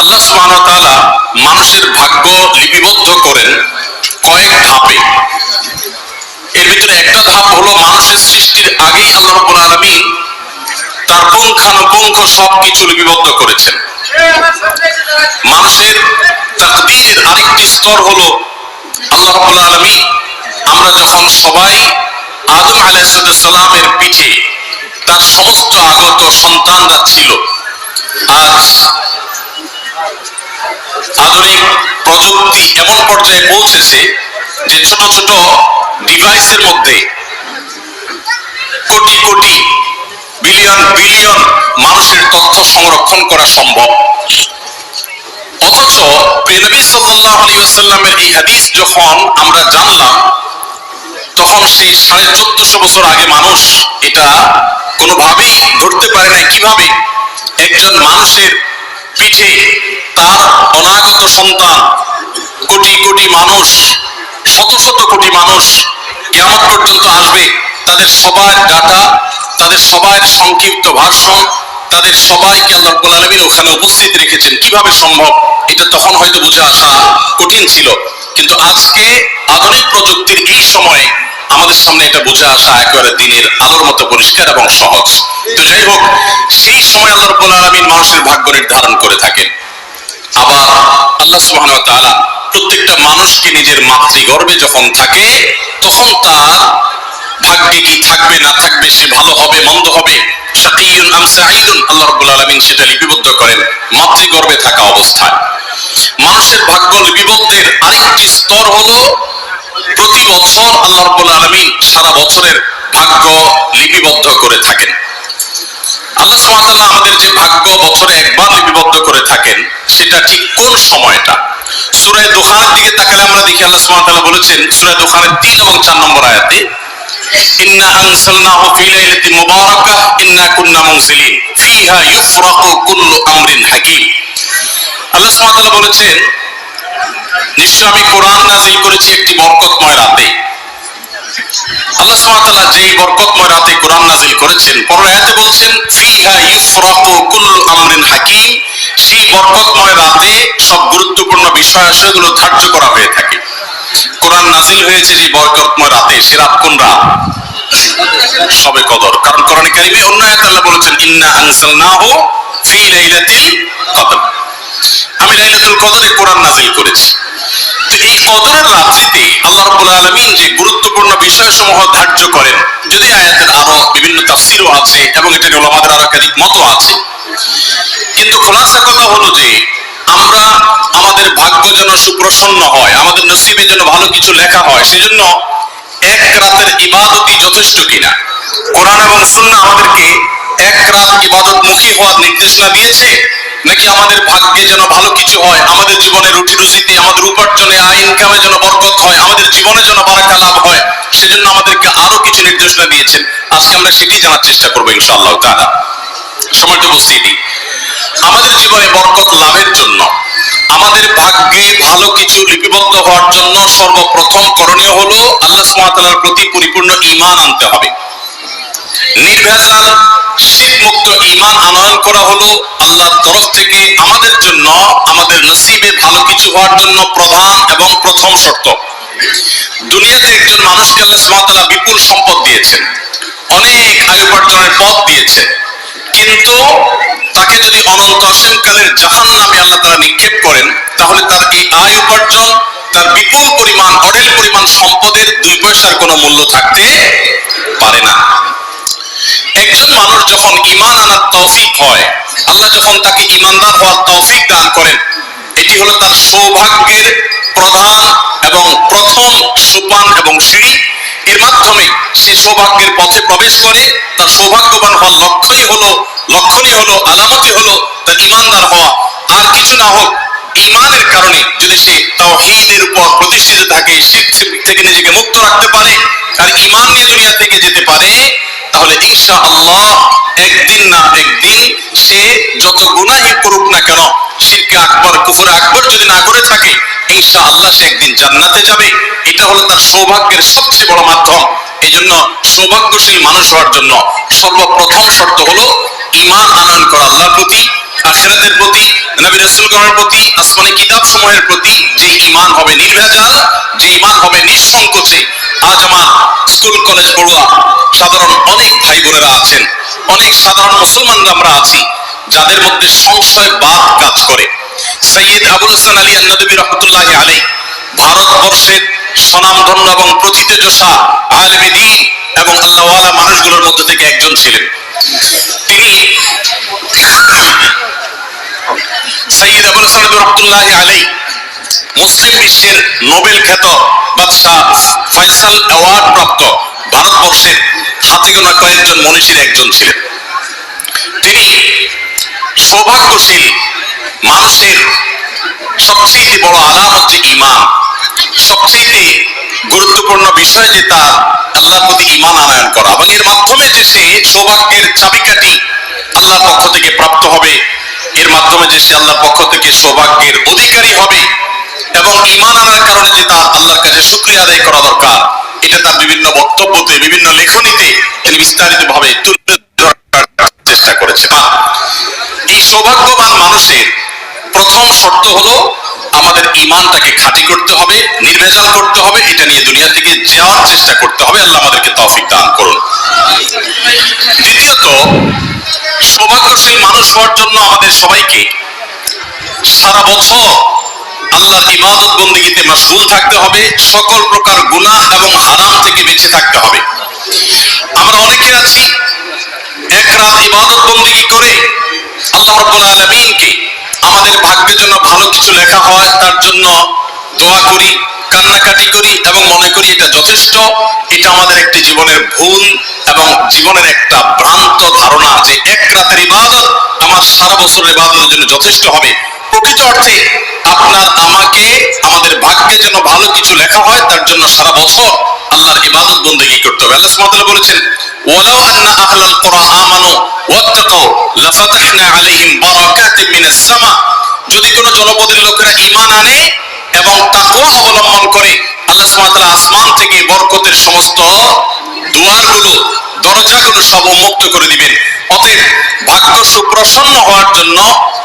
আল্লাহ তাআলা মানুষের ভাগ্য লিপিবদ্ধ করেন কয়েক ধাপে। এর ভিতরে একটা ধাপ হলো মানুষের সৃষ্টির আগেই আল্লাহ আলামিন তার পুঙ্খানুপুঙ্খ সবকিছু লিপিবদ্ধ করেছেন। মানুষের তাকদীরের আরেকটি স্তর হলো আল্লাহ আলামিন, আমরা যখন সবাই আদম আলাইহিস সালামের পিঠে তার সমস্ত আগত সন্তানরা ছিল, আজ আধুনিক প্রযুক্তি এমন পর্যায়ে পৌঁছেছে যে ছোট ছোট ডিভাইসের মধ্যে কোটি কোটি বিলিয়ন বিলিয়ন মানুষের তথ্য সংরক্ষণ করা সম্ভব। অথচ আলাইহি এই হাদিস যখন আমরা জানলাম, তখন সেই সাড়ে চোদ্দশো বছর আগে মানুষ এটা কোনোভাবেই ধরতে পারে না কীভাবে একজন মানুষের পিঠে তার অনাগত সন্তান, কোটি কোটি মানুষ, শত শত কোটি মানুষ কেমন পর্যন্ত আসবে তাদের সবার ডাটা, তাদের সবার সংক্ষিপ্ত ভাষণ, তাদের সবাইকে আল্লাহ আলামিন ওখানে উপস্থিত রেখেছেন। কীভাবে সম্ভব? এটা তখন হয়তো বুঝে আসা কঠিন ছিল। কিন্তু আজকে আধুনিক প্রযুক্তির এই সময়ে আমাদের সামনে এটা বুঝে আসা একেবারে দিনের আলোর মতো পরিষ্কার এবং সহজ। তো যাই হোক, সেই সময় আল্লাহ রাব্বুল আলামিন মানুষের ভাগ্য নির্ধারণ করে থাকেন। আবার আল্লাহ সুবহানাহু তাআলা প্রত্যেকটা মানুষকে নিজের মাতৃগর্ভে যখন থাকে, তখন তার ভাগ্যে কি থাকবে, না থাকবে, সে ভালো হবে, মন্দ হবে, শাকিয়ুন আম সাঈদুন, আল্লাহ রাব্বুল আলামিন সেটা লিপিবদ্ধ করেন মাতৃগর্ভে থাকা অবস্থায়। মানুষের ভাগ্য লিপিবদ্ধের আরেকটি স্তর হলো প্রতি বছর আল্লাহ রাব্বুল আলামিন সারা বছরের ভাগ্য লিপিবদ্ধ করে থাকেন। আল্লাহ সুবহানাহু আমাদের যে ভাগ্য বছরে একবার লিপিবদ্ধ করে থাকেন, সেটা ঠিক কোন সময়টা? সূরা দুখানের দিকে তাকালে আমরা দেখি আল্লাহ সুবহানাহু তাআলা বলেছেন, সূরা দুখানের 3 এবং 4 নম্বর আয়াতে, ইন্না আনসালনাহু ফি লাইলাতিন মুবারাকাহ ইন্না কুন্না মুনজিলিন, ফিহা ইউফরাকু কুল্লু আমরিন হাকীম। আল্লাহ সুবহানাহু তাআলা বলেছেন নিশ্চয় আমি কোরআন নাযিল করেছি একটি বরকতময় রাতে। আল্লাহ সুবহানাহু যেই বরকতময় রাতে কোরআন নাযিল করেছেন বলছেন, ফিহা ইউফরাকু আমরিন হাকীম সেই বরকতময় রাতে সব গুরুত্বপূর্ণ বিষয় ধার্য করা হয়ে থাকে। কোরআন নাযিল হয়েছে যে বরকতময় রাতে, সে রাত কোন রাত? সবে কদর। কারণ কোরআন কারিমে অন্য আয়াতে আল্লাহ বলেছেন, ইন্না আনসালনাহু ফি লাইলাতিল কদর আমি লাইলাতুল কদরে কোরআন নাযিল করেছি। এই কদরের রাত্রিতে আল্লাহ যে গুরুত্বপূর্ণ বিষয়সমূহ ধার্য করেন, যদি আরও বিভিন্ন আছে এবং এটা নিয়ে ওলামাদের আরও একাধিক আছে, কিন্তু খোলাসা কথা হলো যে আমরা আমাদের ভাগ্য যেন সুপ্রসন্ন হয়, আমাদের নসিবে যেন ভালো কিছু লেখা হয়, সেজন্য এক রাতের ইবাদতই যথেষ্ট কিনা। কোরআন এবং আমাদেরকে এক রাত ইবাদত মুখী হওয়ার নির্দেশনা দিয়েছে নাকি আমাদের ভাগ্যে যেন ভালো কিছু হয়? আমাদের জীবনে রুটি রুজিতে আমাদের উপার্জনে, আয় ইনকামে যেন বরকত হয়, আমাদের জীবনে যেন বারাকা লাভ হয়, সেজন্য আমাদেরকে আরও কিছু নির্দেশনা দিয়েছেন। আজকে আমরা সেটি জানার চেষ্টা করব ইনশাআল্লাহ তাআলা। সময়টা উপস্থিতি আমাদের জীবনে বরকত লাভের জন্য, আমাদের ভাগ্যে ভালো কিছু লিপিবদ্ধ হওয়ার জন্য সর্বপ্রথম করণীয় হলো আল্লাহ প্রতি পরিপূর্ণ ঈমান আনতে হবে। নির্ভেজাল ঈমান আনয়ন করা হলো আল্লাহর তরফ থেকে আমাদের জন্য, আমাদের নসিবে ভালো কিছু হওয়ার জন্য প্রধান এবং প্রথম শর্ত। দুনিয়াতে একজন মানুষকে আল্লাহ বিপুল সম্পদ অনেক উপার্জনের পথ দিয়েছেন। কিন্তু তাকে যদি অনন্ত অসীমকালের জাহান নামে আল্লাহ তারা নিক্ষেপ করেন, তাহলে তার এই আয় উপার্জন, তার বিপুল পরিমাণ অডেল পরিমাণ সম্পদের দুই পয়সার কোনো মূল্য থাকতে পারে না। একজন মানুষ যখন ইমান আনার তৌফিক হয়, আল্লাহ যখন তাকে ইমানদার হওয়ার তৌফিক দান করেন, এটি হলো তার সৌভাগ্যের প্রধান এবং প্রথম সোপান এবং সিঁড়ি। এর মাধ্যমে সে সৌভাগ্যের পথে প্রবেশ করে, তার সৌভাগ্যবান হওয়ার লক্ষ্যই হলো, লক্ষণই হলো, আলামতই হলো তার ইমানদার হওয়া। আর কিছু না হোক ইমানের কারণে যদি সে তাওহীদের উপর প্রতিষ্ঠিত থাকে শিরক থেকে নিজেকে মুক্ত রাখতে পারে। আর ইমান নিয়ে দুনিয়া থেকে যেতে তাহলে ইনশা আল্লাহ একদিন না একদিন সে যত গুনাহি করুক না কেন শিরকে আকবর, কুফর আকবর যদি না করে থাকে আল্লাহ সে একদিন জান্নাতে যাবে। এটা হলো তার সৌভাগ্যের সবচেয়ে বড় মাধ্যম। এই জন্য সৌভাগ্যশীল মানুষ হওয়ার জন্য সর্বপ্রথম শর্ত হলো ইমান আনয়ন করা আল্লাহর প্রতি, আখেরাতের প্রতি, নবী রাসূলগণের বিষয়সমূহের প্রতি যে ইমান হবে নির্ভেজাল যে ইমান হবে নিঃসংকোচে আজ স্কুল, কলেজ, পড়ুয়া সাধারণ অনেক ভাই বোনেরা আছেন, অনেক সাধারণ মুসলমানরা আমরা আছি, যাদের মধ্যে সংশয় বাদ কাজ করে। সৈয়দ আবুল হাসান আলী আন্নাদবী রহমতুল্লাহ আলী ভারতবর্ষের স্বনামধন্য এবং প্রথিতযশা আলেমে দিন এবং আল্লাহওয়ালা মানুষগুলোর মধ্যে থেকে একজন ছিলেন। তিনি সৈয়দ আবুল হাসান রহমতুল্লাহ আলী মুসলিম বিশ্বের নোবেল খ্যাত বাদশাহ ফয়সাল অ্যাওয়ার্ড প্রাপ্ত ভারতবর্ষের হাতে গোনা কয়েকজন মনীষীর একজন ছিলেন। তিনি সৌভাগ্যশীল মানুষের সবচেয়ে বড় আলাম হচ্ছে ইমান সবচেয়ে গুরুত্বপূর্ণ বিষয় যে তার আল্লাহর প্রতি ইমান আনয়ন করা। এবং এর মাধ্যমে যে সে সৌভাগ্যের চাবিকাঠি আল্লাহর পক্ষ থেকে প্রাপ্ত হবে, এর মাধ্যমে যে সে আল্লাহর পক্ষ থেকে সৌভাগ্যের অধিকারী হবে এবং ইমান আনার কারণে যে তার আল্লাহর কাছে শুক্রিয়া আদায় করা দরকার, এটা তার বিভিন্ন বক্তব্যতে, বিভিন্ন লেখনীতে তিনি বিস্তারিত ভাবে তুলে ধরার চেষ্টা করেছেন এই সৌভাগ্যবান মানুষের প্রথম শর্ত হলো আমাদের ইমানটাকে খাঁটি করতে হবে নির্ভেজাল করতে হবে, এটা নিয়ে দুনিয়া থেকে যাওয়ার চেষ্টা করতে হবে। আল্লাহ আমাদেরকে তৌফিক দান করুন। দ্বিতীয়ত, সৌভাগ্যশীল মানুষ হওয়ার জন্য আমাদের সবাইকে সারা বছর আল্লাহর ইবাদত বন্দীতে মাসগুল থাকতে হবে, সকল প্রকার গুনাহ এবং হারাম থেকে বেঁচে থাকতে হবে। আমরা অনেকে আছি এক রাত ইবাদত বন্দী করে আল্লাহ রাব্বুল আলামিনকে আমাদের ভাগ্যের জন্য ভালো কিছু লেখা হয়, তার জন্য দোয়া করি, কান্নাকাটি করি এবং মনে করি এটা যথেষ্ট। এটা আমাদের একটি জীবনের ভুল এবং জীবনের একটা ভ্রান্ত ধারণা যে এক রাতের ইবাদত আমার সারা বছরের ইবাদতের জন্য যথেষ্ট হবে। প্রকৃত অর্থে আপনার আমাকে, আমাদের ভাগ্যে যেন ভালো কিছু লেখা হয়, তার জন্য সারা বছর আল্লাহর ইবাদত বন্দেগী করতে হবে। আল্লাহ সুবহানাহু বলেছেন, ওয়ালাউ আন্না আহলাল কুরা আমানু ওয়াত্তাকাউ, লাফাতাহনা আলাইহিম বারাকাতিন মিনাস সামা। যদি কোন জনপদের লোকেরা ঈমান আনে এবং তাকওয়া অবলম্বন করে, আল্লাহ সুবহানাহু আসমান থেকে বরকতের সমস্ত দুয়ারগুলো, দরজাগুলো সব উন্মুক্ত করে দিবেন। অতএব ভাগ্য সুপ্রসন্ন হওয়ার জন্য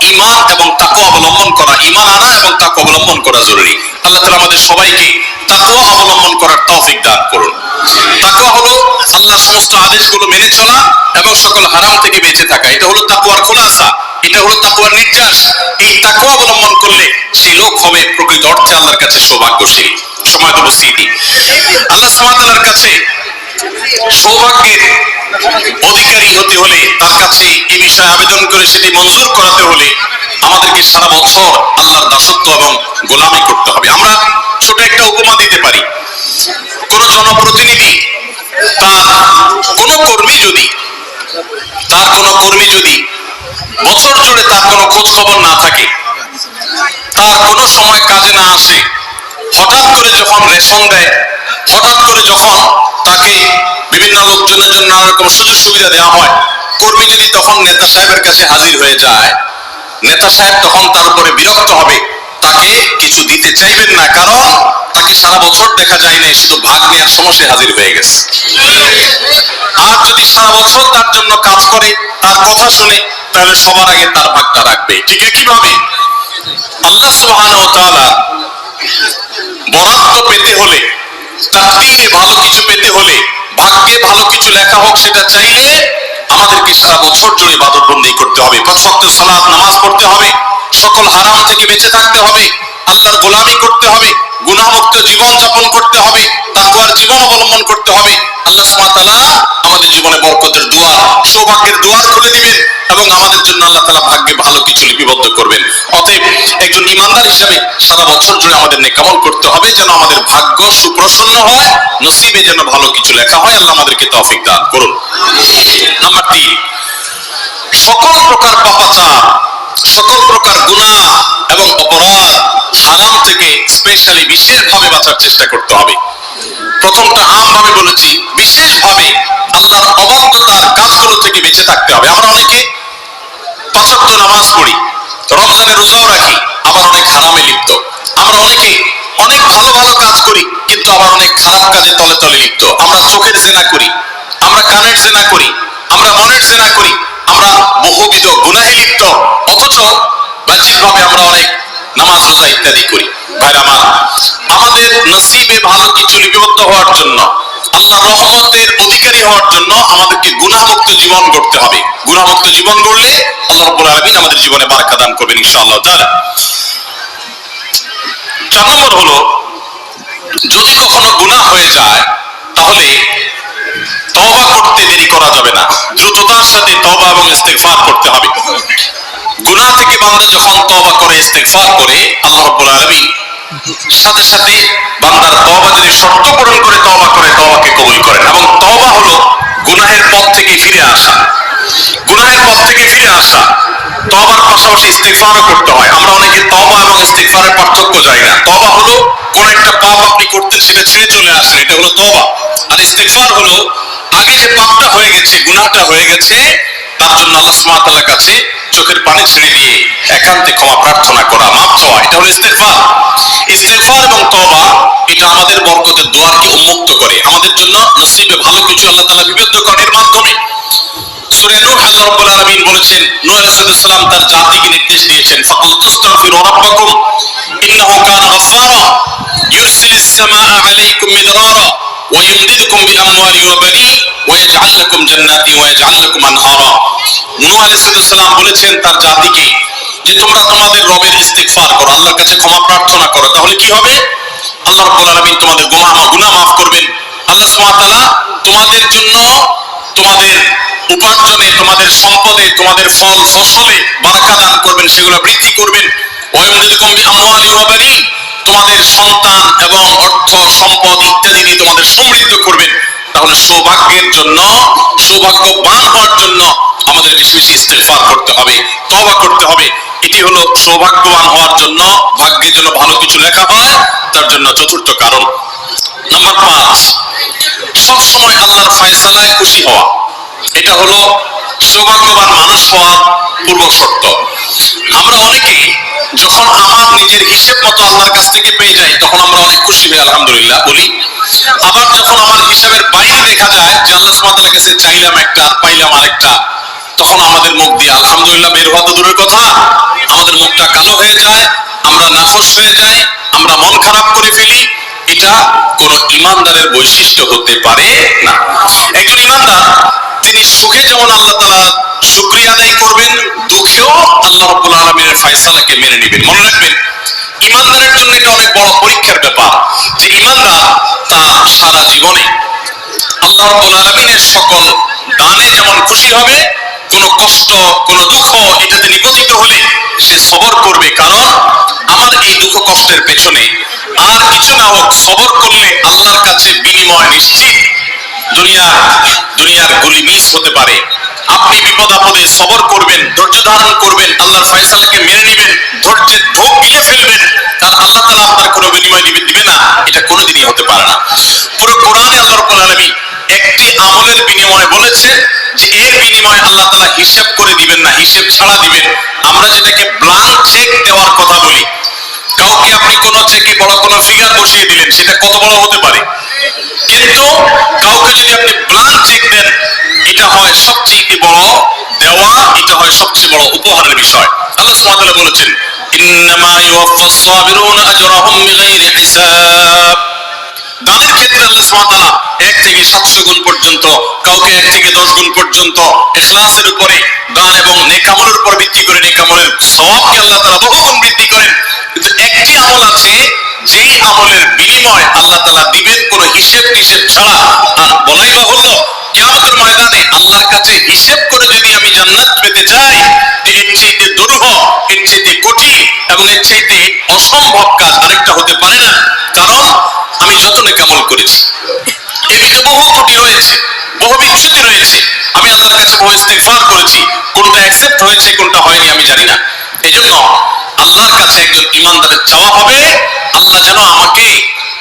ইমান এবং তাকওয়া অবলম্বন করা ইমান আনা এবং তাকওয়া অবলম্বন করা জরুরি। আল্লাহ তাআলা আমাদের সবাইকে তাকওয়া অবলম্বন করার তৌফিক দান করুন। তাকওয়া হলো আল্লাহর সমস্ত আদেশগুলো মেনে চলা এবং সকল হারাম থেকে বেঁচে থাকা। এটা হলো তাকওয়ার খোলাসা, এটা হলো তাকওয়ার নির্যাস। এই তাকওয়া অবলম্বন করলে সেই লোক হবে প্রকৃত অর্থে আল্লাহর কাছে সৌভাগ্যশীল। সময় উপস্থিতি আল্লাহ তাআলার কাছে সৌভাগ্যের অধিকারী হতে হলে তার কাছে এ বিষয়ে আবেদন করে সেটি মঞ্জুর করাতে হলে আমাদেরকে সারা বছর আল্লাহর দাসত্ব এবং গোলামি করতে হবে। আমরা ছোট একটা উপমা দিতে পারি। কোন জনপ্রতিনিধি তার কোন কর্মী যদি, তার কোন কর্মী যদি বছর জুড়ে তার কোনো খোঁজ খবর না থাকে, তার কোনো সময় কাজে না আসে, হঠাৎ করে যখন রেশন দেয়, হঠাৎ করে যখন তাকে বিভিন্ন লোকজনের জন্য নানা রকম সুযোগ সুবিধা দেওয়া হয়। কর্মী যদি তখন নেতা সাহেবের কাছে হাজির হয়ে যায়। নেতা সাহেব তখন তার উপরে বিরক্ত হবে। তাকে কিছু দিতে চাইবেন না, কারণ তাকে সারা বছর দেখা যায় না শুধু ভাগ নেওয়ার সমস্যায় হাজির হয়ে গেছে। আর যদি সারা বছর তার জন্য কাজ করে, তার কথা শুনে, তাহলে সবার আগে তার ভাগটা রাখবে। ঠিক কীভাবে আল্লাহ সুবহানাহু ওয়া তাআলা বরাদ্দ পেতে হলে তাকদীরে ভালো কিছু পেতে হলে ভাগ্যে ভালো কিছু লেখা হোক, সেটা চাইলে আমাদেরকে সারা বছর জুড়ে বন্দী করতে হবে। পাঁচ নামাজ পড়তে হবে। সকল হারাম থেকে বেঁচে থাকতে হবে। আল্লাহর গোলামি করতে হবে। গুণামুক্ত জীবন যাপন করতে হবে। তাকওয়ার জীবন অবলম্বন করতে হবে। আল্লাহ আমাদের জীবনে সৌভাগ্যের দুয়ার খুলে দিবেন এবং আমাদের জন্য আল্লাহ তাআলা ভাগ্যে ভালো কিছু লিপিবদ্ধ করবেন। অতএব একজন ইমানদার হিসাবে সারা বছর জুড়ে আমাদের নেকামল করতে হবে যেন আমাদের ভাগ্য সুপ্রসন্ন হয়, নসিবে যেন ভালো কিছু লেখা হয়, আল্লাহ আমাদেরকে তৌফিক দান করুন। নাম্বার তিন, সকল প্রকার পাপাচার, সকল প্রকার গুনাহ এবং অপরাধ হারাম থেকে স্পেশালি বিশেষভাবে বাঁচার চেষ্টা করতে হবে। প্রথমটা আমভাবে বলেছি, বিশেষভাবে আল্লাহর অবাধ্যতার থাকতে হবে। আমরা অনেকে পাঁচক্ত নামাজ পড়ি, রমজানে রোজাও রাখি, আবার অনেক হারামে লিপ্ত। আমরা অনেকে অনেক ভালো ভালো কাজ করি, কিন্তু আবার অনেক খারাপ কাজে তলে তলে লিপ্ত। আমরা চোখের জেনা করি, আমরা কানের জেনা করি, আমরা মনের জেনা করি, আমরা বহুবিধ গুনাহে লিপ্ত। অথচ বাহ্যিকভাবে আমরা অনেক নামাজ, রোজা ইত্যাদি করি। ভাইরা আমার, আমাদের নসিবে ভালো কিছু লিপিবদ্ধ হওয়ার জন্য আল্লাহ রহমতের অধিকারী হওয়ার জন্য আমাদেরকে গুণামুক্ত জীবন গড়তে হবে। গুণামুক্ত জীবন গড়লে আল্লাহ রাব্বুল আলামিন আমাদের জীবনে বারাকা দান করবেন ইনশাআল্লাহ তাআলা। চার নম্বর হলো, যদি কখনো গুনাহ হয়ে যায়, তাহলে তওবা করতে দেরি করা যাবে না। দ্রুততার সাথে তওবা এবং ইস্তেগফার করতে হবে। গুনাহ থেকে বান্দা যখন তওবা করে, ইস্তেগফার করে, আল্লাহ রাব্বুল আলামিন সাথে সাথে বান্দার তওবা যদি শর্ত পূরণ করে, তওবা করে, তওবাকে কবুল করেন। এবং তওবা হলো গুনাহের পথ থেকে ফিরে আসা। গুনাহের পথ থেকে ফিরে আসা। তওবার পাশাপাশি ইস্তেগফারও করতে হয়। আমরা অনেকে তওবা এবং ইস্তেগফারের পার্থক্য জানি না। তওবা হলো কোন একটা পাপ আপনি করতেন সেটা ছেড়ে চলে আসেন, এটা হলো তওবা। আর ইস্তেগফার হলো, আগে যে পাপটা হয়ে গেছে, গুনাহটা হয়ে গেছে, তার জন্য আল্লাহ সুবহানাহু কাছে চোখের পানি ছেড়ে দিয়ে একান্তে ক্ষমা প্রার্থনা করা মাপ চাওয়া এটা হলো ইস্তেগফার ইস্তেগফার এবং তওবা এটা আমাদের বরকতের দোয়ারকে উন্মুক্ত করে আমাদের জন্য নসিবে ভালো কিছু আল্লাহ তাআলা বিবেদ্য করেন এর মাধ্যমে সূরা নূহ আল্লাহ রাব্বুল আলামিন বলেছেন নূহ আলাইহিস সালাম তার জাতিকে নির্দেশ দিয়েছেন ফাকুল তাস্তাগফিরু রাব্বাকুম ইন্নাহু কানা গাফফারা ইউরসিলিস সামাআ আলাইকুম মিদরারা ويمددكم بأموال وبنين ويجعل لكم جنات ويجعل لكم أنهارا নূহ বলেছেন তার জাতিকে যে তোমরা তোমাদের রবের ইস্তেগফার করো, আল্লাহর কাছে ক্ষমা প্রার্থনা করো, তাহলে কি হবে? আল্লাহ রাব্বুল তোমাদের গুনাহ গুনাহ মাফ করবেন। আল্লাহ সুবহানাহু তোমাদের জন্য তোমাদের উপার্জনে, তোমাদের সম্পদে, তোমাদের ফল ফসলে বারাকা দান করবেন, সেগুলো বৃদ্ধি করবেন। তোমাদের সন্তান এবং অর্থ, সম্পদ ইত্যাদি দিয়ে তোমাদের সমৃদ্ধ করবেন, তাহলে সৌভাগ্যের জন্য, সৌভাগ্যবান হওয়ার জন্য আমাদের বেশি বেশি ইস্তেগফার করতে হবে, তওবা করতে হবে। এটি হলো সৌভাগ্যবান হওয়ার জন্য, ভাগ্যের জন্য ভালো কিছু লেখা হয়, তার জন্য চতুর্থ কারণ। নাম্বার পাঁচ, সব সময় আল্লাহর ফয়সালায় খুশি হওয়া। এটা হলো সৌভাগ্যবান মানুষ হওয়ার পূর্ব শর্ত। আমরা অনেকে যখন আমার নিজের হিসেব মতো আল্লাহর কাছ থেকে পেয়ে যাই, তখন আমরা অনেক খুশি হই, আলহামদুলিল্লাহ বলি। আবার যখন আমার হিসাবের বাইরে দেখা যায় যে আল্লাহ সুবহানাহু কাছে চাইলাম একটা আর পাইলাম আরেকটা তখন আমাদের মুখ দিয়ে আলহামদুলিল্লাহ বের হওয়া তো দূরের কথা। আমাদের মুখটা কালো হয়ে যায়, আমরা নাখোশ হয়ে যাই, আমরা মন খারাপ করে ফেলি। এটা কোন ইমানদারের বৈশিষ্ট্য হতে পারে না। একজন ইমানদার, তিনি সুখে যেমন আল্লাহ তাআলা শুকরিয়া আদায় করবেন দুঃখেও আল্লাহ রাব্বুল আলামিনের ফায়সালাকে মেনে নেবেন। মনে রাখবেন, ইমানদারের জন্য এটা অনেক বড় পরীক্ষার ব্যাপার। যে ইমানদার তার সারা জীবনে আল্লাহ রাব্বুল আলামিনের সকল দানে যেমন খুশি হবে কোন কষ্ট, কোন দুঃখ এটাতে নিপতিত হলে সে সবর করবে। কারণ আমার এই দুঃখ কষ্টের পেছনে আর কিছু না হোক সবর করলে আল্লাহর কাছে বিনিময় নিশ্চিত। দুনিয়া, দুনিয়ার গুলি মিস হতে পারে। আপনি বিপদ আপদে সবর করবেন, ধৈর্য ধারণ করবেন, আল্লাহর ফয়সালাকে মেনে নেবেন, ধৈর্যের ঢোক গিলে ফেলবেন আর আল্লাহ তাআলা আপনার কোনো বিনিময় দিবে না। এটা কোনোদিনই হতে পারে না। পুরো কোরআনে আল্লাহ রাব্বুল আলামিন একটি আমলের বিনিময়ে বলেছে যে এর বিনিময়ে আল্লাহ তাআলা হিসাব করে দিবেন না, হিসাব ছাড়া দিবেন। আমরা যেটাকে ব্লাঙ্ক চেক দেওয়ার কথা বলি। কাউকে আপনি কোন চেকে বড় কোন ফিগার বসিয়ে দিলেন, সেটা কত বড় হতে পারে? কিন্তু কাউকে যদি আপনি ব্লাঙ্ক চেক দেন, এটা হয় সবচেয়ে বড় দেওয়া, এটা হয় সবচেয়ে বড় উপহারের বিষয়। আল্লাহ সুবহানাহু বলেছেন, ইন্নামা ইউওয়াফাস সাবিরুনা আজরাহুম বিগাইরি হিসাব। তাদের আল্লাহ এক থেকে সাতশো গুণ পর্যন্ত, কাউকে এক থেকে দশ গুণ পর্যন্ত ইখলাসের উপরে, দান এবং নেকামলের উপর ভিত্তি করে নেকামলের সওয়াবকে আল্লাহ তাআলা বহুগুণ বৃদ্ধি করেন। কিন্তু একটি আমল আছে, যেই আমলের বিনিময় আল্লাহ তাআলা দিবেন কোন হিসেব টিসেব ছাড়া। আর বলাই বাহুল্য, কিয়ামতের ময়দানে আল্লাহর কাছে হিসেব করে যদি আমি জান্নাত পেতে চাই এর চাইতে দুরূহ, এর চাইতে কঠিন এবং এর চাইতে অসম্ভব কাজ আরেকটা হতে পারে না। কারণ করেছি। এর বহু ত্রুটি রয়েছে বহু বিচ্যুতি রয়েছে, আমি আল্লাহর কাছে বহু ইস্তেগফার করেছি, কোনটা অ্যাকসেপ্ট হয়েছে, কোনটা হয়নি, আমি জানি না। এজন্য আল্লাহর কাছে একজন ইমানদারের চাওয়া হবে, আল্লাহ যেন আমাকে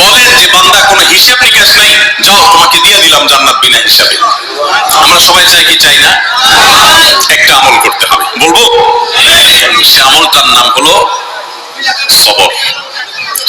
বলেন যে, বান্দা কোনো হিসাব নিকাশ নাই, যাও, তোমাকে দিয়ে দিলাম জান্নাত বিনা হিসাবে। আমরা সবাই চাই কি চাই না? একটা আমল করতে হবে। বলব সে আমলটার নাম হলো সবর।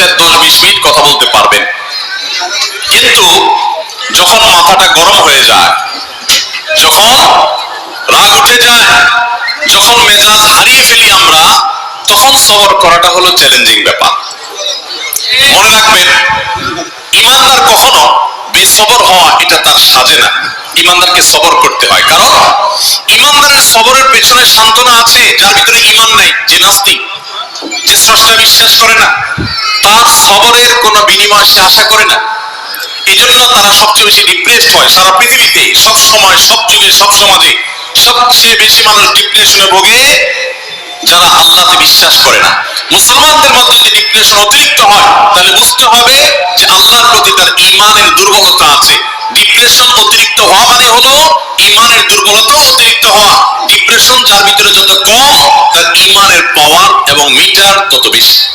চার দশ বিশ মিনিট কথা বলতে পারবেন। কিন্তু যখন মাথাটা গরম হয়ে যায়, যখন রাগ উঠে যায়, যখন মেজাজ হারিয়ে ফেলি আমরা, তখন সবর করাটা হলো চ্যালেঞ্জিং ব্যাপার। মনে রাখবেন, ইমানদার কখনো বেসবর হওয়া এটা তার সাজে না। ইমানদারকে সবর করতে হয়। কারণ ইমানদারের সবরের পেছনে সান্ত্বনা আছে, যার ভিতরে ইমান নাই যে নাস্তিক যে স্রষ্টা বিশ্বাস করে না। তার সবরের কোনো বিনিময় সে আশা করে না। এই জন্য তারা সবচেয়ে বেশি ডিপ্রেসড হয় সারা পৃথিবীতে, সব সময়, সব যুগে, সব সমাজে। সবচেয়ে বেশি মানুষ ডিপ্রেশনে ভোগে যারা আল্লাহতে বিশ্বাস করে না। মুসলমানদের মধ্যে যদি ডিপ্রেশন অতিরিক্ত হয়, তাহলে বুঝতে হবে যে আল্লাহর প্রতি তার ইমানের দুর্বলতা আছে। ডিপ্রেশন অতিরিক্ত হওয়া মানে হলো ইমানের দুর্বলতা অতিরিক্ত হওয়া। ডিপ্রেশন যার ভিতরে যত কম, তার ইমানের পাওয়ার এবং মিটার তত বেশি।